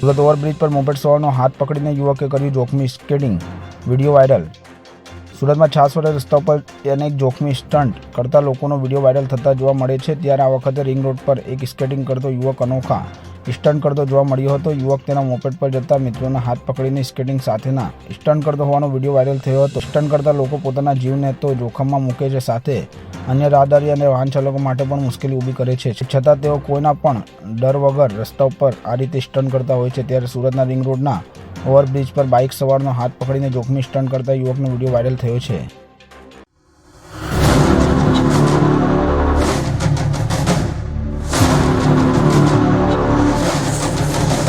Surat overbridge પર moped સવારનો હાથ પકડીને યુવકે કર્યું જોખમી સ્કેટિંગ. Video viral. સુરતમાં છાસવાડા રસ્તા પર અનેક જોખમી સ્ટન્ટ કરતા લોકોનો વીડિયો વાયરલ થતા જોવા મળે છે. ત્યારે આ વખતે રિંગ રોડ પર એક સ્કેટિંગ કરતો યુવક અનોખા સ્ટન્ટ કરતો જોવા મળ્યો હતો. યુવક તેના મોપેટ પર જતા મિત્રોના હાથ પકડીને સ્કેટિંગ સાથેના સ્ટન્ટ કરતો હોવાનો વીડિયો વાયરલ થયો હતો. સ્ટન્ટ કરતા લોકો પોતાના જીવને તો જોખમમાં મૂકે છે સાથે અન્ય રાહદારી અને વાહન ચાલકો માટે પણ મુશ્કેલી ઊભી કરે છે. છતાં તેઓ કોઈના પણ ડર વગર રસ્તા ઉપર આ રીતે સ્ટન્ટ કરતા હોય છે. ત્યારે સુરતના રિંગ રોડના ઓવરબ્રિજ પર બાઇક સવારનો હાથ પકડીને જોખમી સ્ટન્ટ કરતા યુવકનો વીડિયો વાયરલ થયો છે.